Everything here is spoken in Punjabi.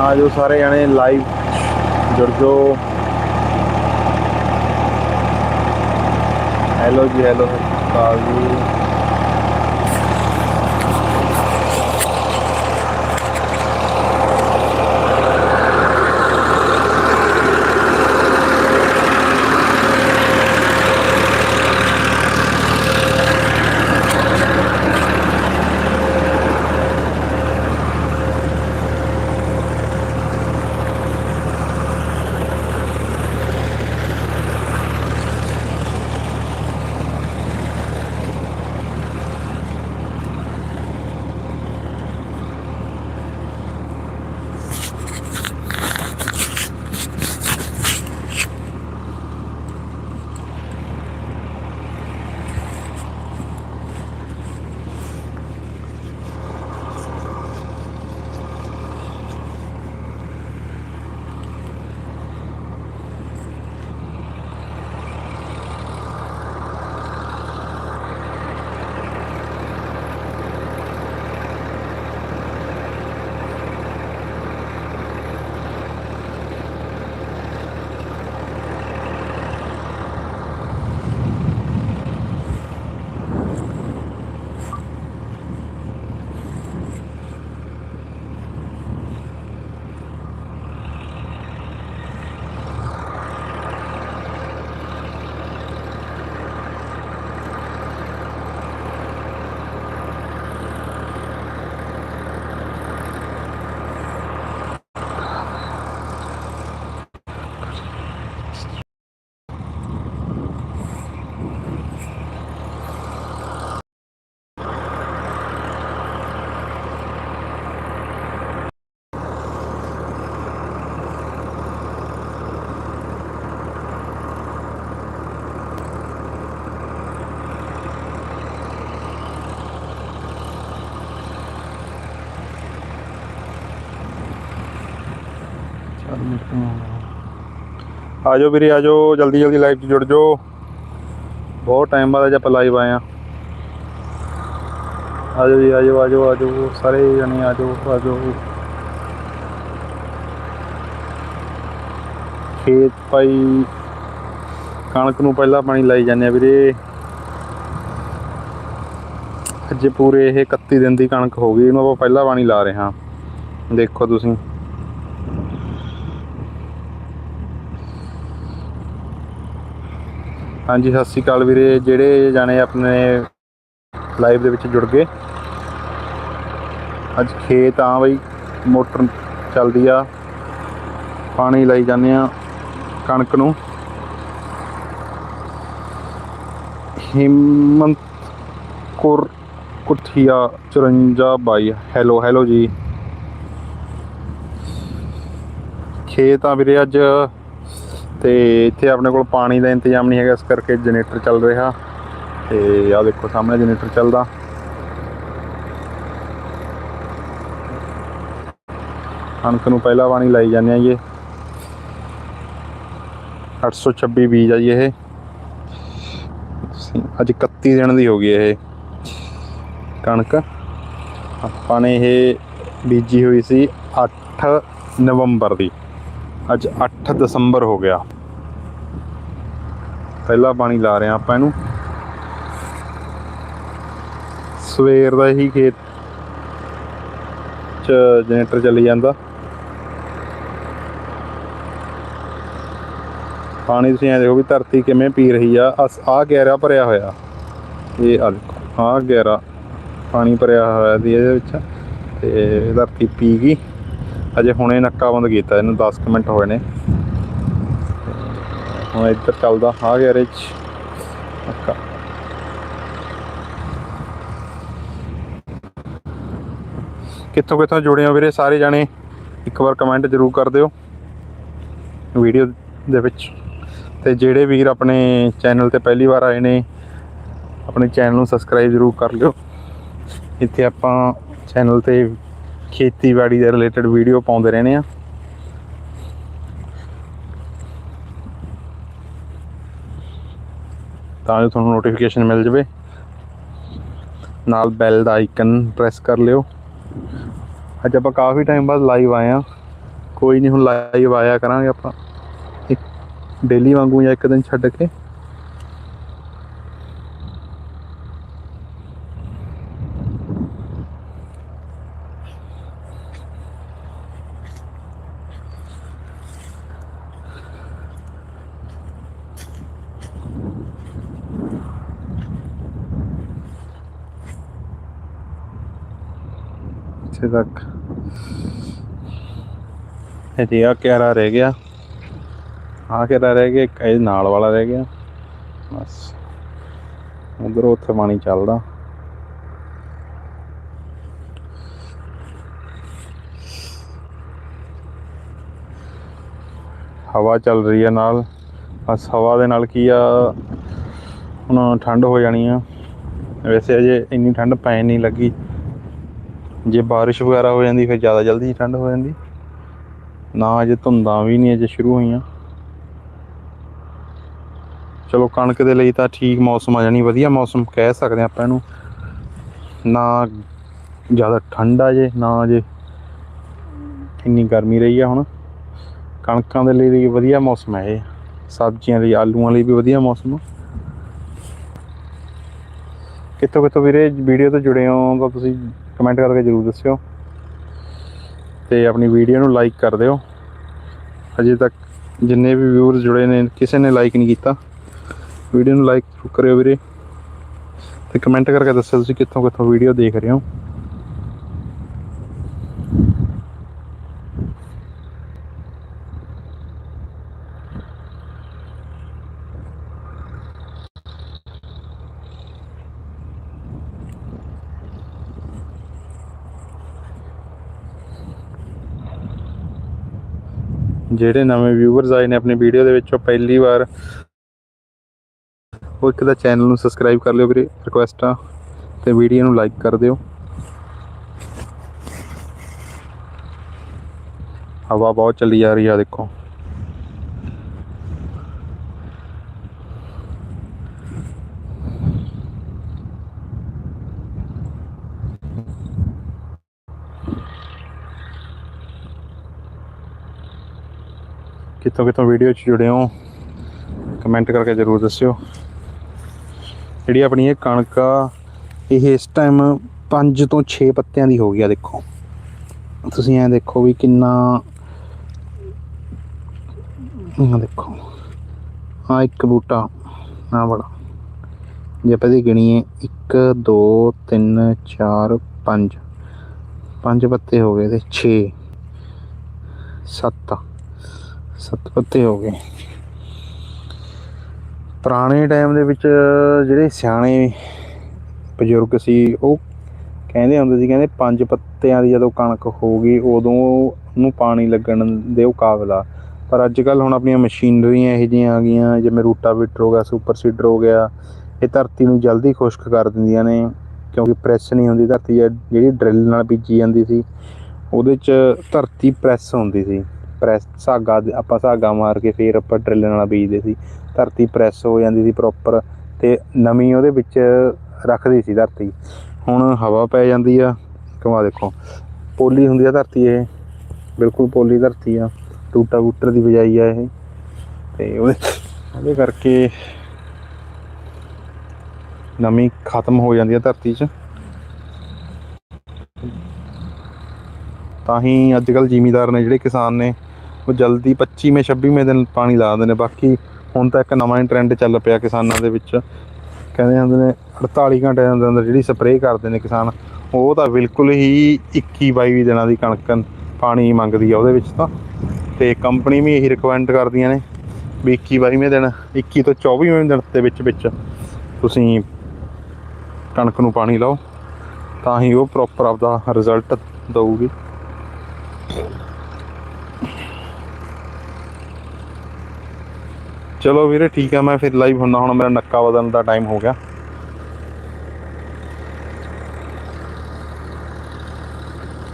ਆ ਜੋ ਸਾਰੇ ਜਣੇ ਲਾਈਵ ਜੁੜ ਜੋ ਹੈਲੋ ਜੀ ਹੈਲੋ ਕਾਲ ਜੀ। ਆਜੋ ਵੀਰੇ, ਆਜੋ, ਜਲਦੀ ਜਲਦੀ ਲਾਈਵ 'ਚ ਜੁੜ ਜਾਓ। ਬਹੁਤ ਟਾਈਮ ਬਾਅਦ ਅੱਜ ਆਪਾਂ ਲਾਈਵ ਆਏ ਆ ਆਜੋ ਜੀ, ਆਜੋ ਆਜੋ ਆਜੋ, ਸਾਰੇ ਜਣੇ ਆਜੋ ਆਜੋ। ਖੇਤ ਪਾਈ ਕਣਕ ਨੂੰ ਪਹਿਲਾਂ ਪਾਣੀ ਲਾਈ ਜਾਂਦੇ ਆ ਵੀਰੇ। ਅੱਜ ਪੂਰੇ ਇਹ 31 ਦਿਨ ਦੀ ਕਣਕ ਹੋ ਗਈ, ਇਹਨੂੰ ਆਪਾਂ ਪਹਿਲਾਂ ਪਾਣੀ ਲਾ ਰਹੇ ਹਾਂ। ਦੇਖੋ ਤੁਸੀਂ। ਹਾਂਜੀ, ਸਤਿ ਸ਼੍ਰੀ ਅਕਾਲ ਵੀਰੇ। ਜਿਹੜੇ ਜਾਣੇ ਆਪਣੇ ਲਾਈਵ ਦੇ ਵਿੱਚ ਜੁੜ ਗਏ। ਅੱਜ ਖੇਤ ਆ ਬਈ, ਮੋਟਰ ਚੱਲਦੀ ਆ। ਪਾਣੀ ਲਾਈ ਜਾਂਦੇ ਆ ਕਣਕ ਨੂੰ। ਹਿੰਮਤ ਕੁਰ ਕੁਠੀਆ 54 ਬਾਈ। ਹੈਲੋ ਹੈਲੋ ਜੀ। ਖੇਤ ਆ ਵੀਰੇ ਅੱਜ। ਤੇ ਇੱਥੇ ਆਪਣੇ ਕੋਲ ਪਾਣੀ ਦਾ ਇੰਤਜ਼ਾਮ ਨਹੀਂ ਹੈਗਾ, ਇਸ ਕਰਕੇ ਜਨਰੇਟਰ ਚੱਲ ਰਿਹਾ। ਤੇ ਆਹ ਦੇਖੋ ਸਾਹਮਣੇ ਜਨਰੇਟਰ ਚੱਲਦਾ। ਕਣਕ ਨੂੰ ਪਹਿਲਾ ਪਾਣੀ ਲਾਈ ਜਾਂਦੇ ਆ ਜੀ 826 ਬੀਜ ਆ ਜੀ ਇਹ। ਅੱਜ 31 ਦਿਨ ਦੀ ਹੋ ਗਈ ਇਹ ਕਣਕ। ਆਪਾਂ ਨੇ ਇਹ ਬੀਜੀ ਹੋਈ ਸੀ 8 ਨਵੰਬਰ ਦੀ। ਅੱਜ 8 ਦਸੰਬਰ ਹੋ ਗਿਆ। ਪਹਿਲਾ ਪਾਣੀ ਲਾ ਰਹੇ ਹਾਂ ਆਪਾਂ ਇਹਨੂੰ। ਸਵੇਰ ਦਾ ਹੀ ਖੇਤ ਚ ਜਨਰੇਟਰ ਚੱਲੀ ਜਾਂਦਾ। ਪਾਣੀ ਤੁਸੀਂ ਐ ਦੇਖੋ ਵੀ ਧਰਤੀ ਕਿਵੇਂ ਪੀ ਰਹੀ ਆ। ਆ ਗਹਿਰਾ ਭਰਿਆ ਹੋਇਆ। ਇਹ ਆ ਦੇਖੋ ਆ ਗਹਿਰਾ ਪਾਣੀ ਭਰਿਆ ਹੋਇਆ ਦੀ ਇਹਦੇ ਵਿੱਚ ਤੇ ਧਰਤੀ ਪੀ ਗਈ। ਅਜੇ ਹੁਣੇ ਨੱਕਾ ਬੰਦ ਕੀਤਾ, ਇਹਨੂੰ 10 ਕੁ ਮਿੰਟ ਹੋਏ ਨੇ। ਹੁਣ ਇੱਧਰ ਚੱਲਦਾ ਆ ਗਿਆ ਨੱਕਾ। ਕਿੱਥੋਂ ਕਿੱਥੋਂ ਜੁੜੇ ਹੋ ਵੀਰੇ? ਸਾਰੇ ਜਾਣੇ ਇੱਕ ਵਾਰ ਕਮੈਂਟ ਜ਼ਰੂਰ ਕਰ ਦਿਓ ਵੀਡੀਓ ਦੇ ਵਿੱਚ। ਤੇ ਜਿਹੜੇ ਵੀਰ ਆਪਣੇ ਚੈਨਲ ਤੇ ਪਹਿਲੀ ਵਾਰ ਆਏ ਨੇ, ਆਪਣੇ ਚੈਨਲ ਨੂੰ ਸਬਸਕ੍ਰਾਈਬ ਜ਼ਰੂਰ ਕਰ ਲਿਓ। ਇੱਥੇ ਆਪਾਂ ਚੈਨਲ ਤੇ ਖੇਤੀਬਾੜੀ ਦੇ ਰਿਲੇਟਡ ਵੀਡੀਓ ਪਾਉਂਦੇ ਰਹਿੰਦੇ ਆ। ਤਾਂ ਜੋ ਤੁਹਾਨੂੰ ਨੋਟੀਫਿਕੇਸ਼ਨ ਮਿਲ ਜਾਵੇ। ਨਾਲ ਬੈਲ ਦਾ ਆਈਕਨ ਪ੍ਰੈਸ ਕਰ ਲਿਓ। ਅੱਜ ਆਪਾਂ ਕਾਫੀ ਟਾਈਮ ਬਾਅਦ ਲਾਈਵ ਆਏ ਆ। ਕੋਈ ਨਹੀਂ ਹੁਣ ਲਾਈਵ ਆਇਆ ਕਰਾਂਗੇ ਆਪਾਂ। ਇੱਕ ਡੇਲੀ ਵਾਂਗੂ ਜਾਂ ਇੱਕ ਦਿਨ ਛੱਡ ਕੇ। ਇੱਥੇ ਤੱਕ। ਇਹ ਆ ਕਿਹੜਾ ਰਹਿ ਗਿਆ। ਆ ਕਿਹੜਾ ਰਹਿ ਗਿਆ, ਇੱਕ ਇਹ ਨਾਲ ਵਾਲਾ ਰਹਿ ਗਿਆ। ਬਸ। ਉਧਰ ਉੱਥੇ ਪਾਣੀ ਚੱਲਦਾ। ਹਵਾ ਚੱਲ ਰਹੀ ਹੈ ਨਾਲ। ਬਸ ਹਵਾ ਦੇ ਨਾਲ ਕੀ ਆ, ਹੁਣ ਠੰਡ ਹੋ ਜਾਣੀ ਆ। ਵੈਸੇ ਅਜੇ ਇੰਨੀ ਠੰਡ ਪੈ ਨਹੀਂ ਲੱਗੀ। ਜੇ ਬਾਰਿਸ਼ ਵਗੈਰਾ ਹੋ ਜਾਂਦੀ, ਫਿਰ ਜ਼ਿਆਦਾ ਜਲਦੀ ਠੰਡ ਹੋ ਜਾਂਦੀ। ਨਾ ਅਜੇ ਧੁੰਦਾਂ ਵੀ ਨਹੀਂ ਅਜੇ ਸ਼ੁਰੂ ਹੋਈਆਂ। ਚਲੋ, ਕਣਕ ਦੇ ਲਈ ਤਾਂ ਠੀਕ ਮੌਸਮ ਆ ਜਾਣੀ, ਵਧੀਆ ਮੌਸਮ ਕਹਿ ਸਕਦੇ ਆਪਾਂ ਇਹਨੂੰ। ਨਾ ਜ਼ਿਆਦਾ ਠੰਡਾ ਜੇ, ਨਾ ਜੇ ਇੰਨੀ ਗਰਮੀ ਰਹੀ ਆ ਹੁਣ। ਕਣਕਾਂ ਦੇ ਲਈ ਵੀ ਵਧੀਆ ਮੌਸਮ ਹੈ ਇਹ। ਸਬਜ਼ੀਆਂ ਲਈ, ਆਲੂਆਂ ਲਈ ਵੀ ਵਧੀਆ ਮੌਸਮ ਆ। ਕਿੱਥੋਂ ਕਿੱਥੋਂ ਵੀਰੇ ਵੀਡੀਓ ਤੋਂ ਜੁੜੇ ਹੋ, ਤਾਂ ਤੁਸੀਂ ਕਮੈਂਟ ਕਰਕੇ ਜਰੂਰ ਦੱਸਿਓ। ਤੇ ਆਪਣੀ ਵੀਡੀਓ ਨੂੰ ਲਾਈਕ ਕਰ ਦਿਓ। ਅਜੇ ਤੱਕ ਜਿੰਨੇ ਵੀ ਵਿਊਅਰਸ ਜੁੜੇ ਨੇ, ਕਿਸੇ ਨੇ ਲਾਈਕ ਨਹੀਂ ਕੀਤਾ। ਵੀਡੀਓ ਨੂੰ ਲਾਈਕ ਕਰਿਓ ਵੀਰੇ। ਤੇ ਕਮੈਂਟ ਕਰਕੇ ਦੱਸਿਓ ਤੁਸੀਂ ਕਿੱਥੋਂ ਕਿੱਥੋਂ ਵੀਡੀਓ ਦੇਖ ਰਹੇ ਹੋ। ਜਿਹੜੇ ਨਵੇਂ ਵਿਊਅਰਸ ਆਏ ਨੇ ਆਪਣੀ ਵੀਡੀਓ ਦੇ ਵਿੱਚੋਂ ਪਹਿਲੀ ਵਾਰ, ਉਹ ਇੱਕ ਦਾ ਚੈਨਲ ਨੂੰ ਸਬਸਕ੍ਰਾਈਬ ਕਰ ਲਿਓ ਵੀਰੇ ਰਿਕੁਐਸਟ ਆ ਤੇ ਵੀਡੀਓ ਨੂੰ ਲਾਈਕ ਕਰ ਦਿਓ। ਹਵਾ ਬਹੁਤ ਚੱਲੀ ਜਾ ਰਹੀ ਆ ਦੇਖੋ। ਕਿੱਥੋਂ ਕਿੱਥੋਂ ਵੀਡੀਓ 'ਚ ਜੁੜੇ ਹੋ ਕਮੈਂਟ ਕਰਕੇ ਜ਼ਰੂਰ ਦੱਸਿਓ। ਜਿਹੜੀ ਆਪਣੀ ਇਹ ਕਣਕ ਆ, ਇਹ ਇਸ ਟਾਈਮ 5 ਤੋਂ 6 ਪੱਤਿਆਂ ਦੀ ਹੋ ਗਈ ਆ, ਦੇਖੋ। ਤੁਸੀਂ ਐਂ ਦੇਖੋ ਵੀ ਕਿੰਨਾ ਆਹ ਦੇਖੋ ਆ ਇੱਕ ਬੂਟਾ ਆ ਬੜਾ ਜੇ ਆਪਾਂ ਇਹਦੀ ਗਿਣੀਏ 1 2 3 4 5 ਪੰਜ ਪੱਤੇ ਹੋ ਗਏ ਤੇ 6 7 ਸੱਤ ਪੱਤੇ ਹੋ ਗਏ। ਪੁਰਾਣੇ ਟਾਈਮ ਦੇ ਵਿੱਚ ਜਿਹੜੇ ਸਿਆਣੇ ਬਜ਼ੁਰਗ ਸੀ, ਉਹ ਕਹਿੰਦੇ ਹੁੰਦੇ ਸੀ, ਕਹਿੰਦੇ ਪੰਜ ਪੱਤਿਆਂ ਦੀ ਜਦੋਂ ਕਣਕ ਹੋ ਗਈ, ਉਦੋਂ ਨੂੰ ਪਾਣੀ ਲੱਗਣ ਦੇ ਉਹ ਕਾਬਲਾ ਪਰ ਅੱਜ ਕੱਲ ਹੁਣ ਆਪਣੀਆਂ ਮਸ਼ੀਨਰੀਆਂ ਇਹੋ ਜਿਹੀਆਂ ਆ ਗਈਆਂ, ਜਿਵੇਂ ਰੂਟਾਵੀਟਰ ਹੋ ਗਿਆ, ਸੁਪਰ ਸੀਡਰ ਹੋ ਗਿਆ, ਇਹ ਧਰਤੀ ਨੂੰ ਜਲਦੀ ਖੁਸ਼ਕ ਕਰ ਦਿੰਦੀਆਂ ਨੇ, ਕਿਉਂਕਿ ਪ੍ਰੈਸ ਨਹੀਂ ਹੁੰਦੀ ਧਰਤੀ ਜਿਹੜੀ ਡਰਿਲ ਨਾਲ ਬੀਜੀ ਜਾਂਦੀ ਸੀ, ਉਹਦੇ 'ਚ ਧਰਤੀ ਪ੍ਰੈਸ ਹੁੰਦੀ ਸੀ। ਪ੍ਰੈਸ ਧਾਗਾ ਆਪਾਂ ਧਾਗਾ ਮਾਰ ਕੇ ਫੇਰ ਆਪਾਂ ਡਰਿਲ ਨਾਲ ਬੀਜਦੇ ਸੀ। ਧਰਤੀ ਪ੍ਰੈਸ ਹੋ ਜਾਂਦੀ ਸੀ ਪ੍ਰੋਪਰ ਤੇ ਨਮੀ ਉਹਦੇ ਵਿੱਚ ਰੱਖਦੀ ਸੀ ਧਰਤੀ। ਹੁਣ ਹਵਾ ਪੈ ਜਾਂਦੀ ਆ। ਕਮਾ ਦੇਖੋ, ਪੋਲੀ ਹੁੰਦੀ ਆ ਧਰਤੀ ਇਹ। ਬਿਲਕੁਲ ਪੋਲੀ ਧਰਤੀ ਆ। ਟੂਟਾ ਬੂਟਰ ਦੀ ਬਜਾਈ ਆ ਇਹ। ਤੇ ਉਹਦੇ ਕਰਕੇ ਨਮੀ ਖਤਮ ਹੋ ਜਾਂਦੀ ਆ ਧਰਤੀ 'ਚ। ਤਾਂ ਹੀ ਅੱਜ ਕੱਲ ਜ਼ਿਮੀਦਾਰ ਨੇ ਜਿਹੜੇ ਕਿਸਾਨ ਨੇ ਉਹ ਜਲਦੀ 25ਵੇਂ 26ਵੇਂ ਦਿਨ ਪਾਣੀ ਲਾ ਦਿੰਦੇ ਨੇ। ਬਾਕੀ ਹੁਣ ਤਾਂ ਇੱਕ ਨਵਾਂ ਹੀ ਟ੍ਰੈਂਡ ਚੱਲ ਪਿਆ ਕਿਸਾਨਾਂ ਦੇ ਵਿੱਚ। ਕਹਿੰਦੇ ਹੁੰਦੇ ਨੇ 48 ਘੰਟੇ ਦੇ ਅੰਦਰ ਅੰਦਰ ਜਿਹੜੀ ਸਪਰੇਅ ਕਰਦੇ ਨੇ ਕਿਸਾਨ, ਉਹ ਤਾਂ ਬਿਲਕੁਲ ਹੀ 21 22 ਦਿਨਾਂ ਦੀ ਕਣਕ ਪਾਣੀ ਮੰਗਦੀ ਆ ਉਹਦੇ ਵਿੱਚ ਤਾਂ। ਤੇ ਕੰਪਨੀ ਵੀ ਇਹੀ ਰਿਕਮੈਂਡ ਕਰਦੀਆਂ ਨੇ ਵੀ 21 22ਵੇਂ ਦਿਨ 21 ਤੋਂ 24ਵੇਂ ਦਿਨ ਦੇ ਵਿੱਚ ਵਿੱਚ ਤੁਸੀਂ ਕਣਕ ਨੂੰ ਪਾਣੀ ਲਾਓ, ਤਾਂ ਹੀ ਉਹ ਪ੍ਰੋਪਰ ਆਪਦਾ ਰਿਜ਼ਲਟ ਦਊਗੀ। ਚਲੋ ਵੀਰੇ ਠੀਕ ਆ, ਮੈਂ ਫਿਰ ਲਾਈਵ ਹੁੰਦਾ, ਹੁਣ ਮੇਰਾ ਨੱਕਾ ਬਦਲਣ ਦਾ ਟਾਈਮ ਹੋ ਗਿਆ।